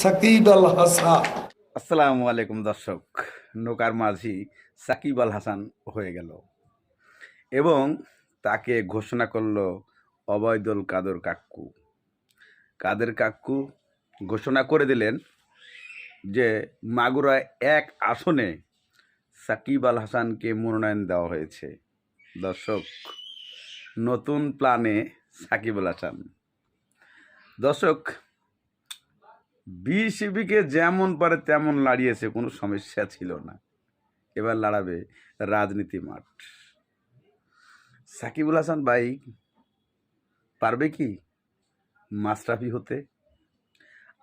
সাকিব আল হাসান। আসসালামু আলাইকুম দর্শক। নৌকার মাঝি সাকিব আল হাসান হয়ে গেল। এবং তাকে ঘোষণা করল অবৈদুল কাদের কাক্কু কাদের কাক্কু ঘোষণা করে দিলেন যে মাগুরায় এক আসনে সাকিব আল হাসানকে মনোনয়ন দেওয়া হয়েছে। দর্শক, নতুন প্ল্যানে সাকিব আল হাসান। দর্শক বিসিবিকে যেমন পারে তেমন লাড়িয়েছে, কোনো সমস্যা ছিল না। এবার লাড়াবে রাজনীতি মাঠ। সাকিবুল হাসান ভাই, পারবে কি মাস্টাফি হতে?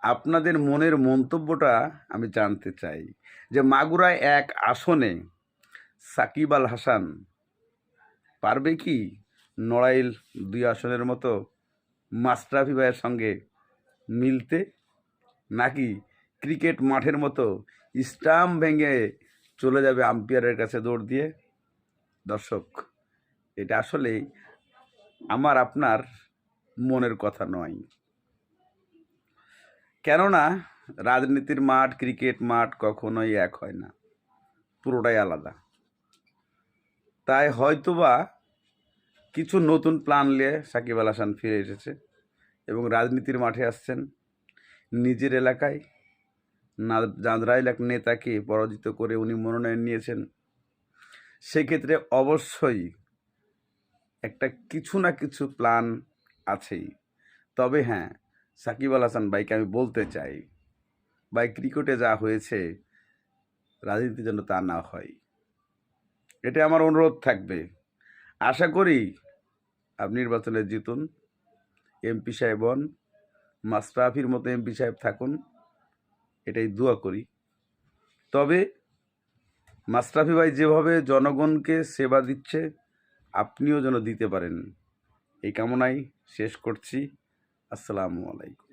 আপনাদের মনের মন্তব্যটা আমি জানতে চাই যে মাগুরায় এক আসনে সাকিব আল হাসান পারবে কি নড়াইল দুই আসনের মতো মাস্টাফি ভাইয়ের সঙ্গে মিলতে? নাকি ক্রিকেট মাঠের মতো স্টাম্প ভেঙে চলে যাবে আম্পায়ারের কাছে দৌড় দিয়ে? দর্শক, এটা আসলেই আমার, আপনার মনের কথা নয়। কেননা রাজনীতির মাঠ, ক্রিকেট মাঠ কখনোই এক হয় না, পুরোটাই আলাদা। তাই হয়তোবা কিছু নতুন প্ল্যান নিয়ে সাকিব আল হাসান ফিরে এসেছে এবং রাজনীতির মাঠে আসছেন। নিজের এলাকায়। না, জাঁদরাইল এক নেতাকে পরাজিত করে উনি মনোনয়ন নিয়েছেন। সেক্ষেত্রে অবশ্যই একটা কিছু না কিছু প্ল্যান আছেই। তবে হ্যাঁ সাকিব আল হাসান ভাইকে আমি বলতে চাই, ভাই ক্রিকেটে যা হয়েছে রাজনীতির জন্য তা না হয়। এটা আমার অনুরোধ থাকবে। আশা করি, আপনি নির্বাচনে জিতুন, এমপি সাহেব হন মাস্টাফির মতো এমপি সাহেব থাকুন, এটাই দোয়া করি। তবে মাস্টাফি ভাই যেভাবে জনগণকে সেবা দিচ্ছে, আপনিও যেন দিতে পারেন। এই কামনাই শেষ করছি। আসসালামু আলাইকুম।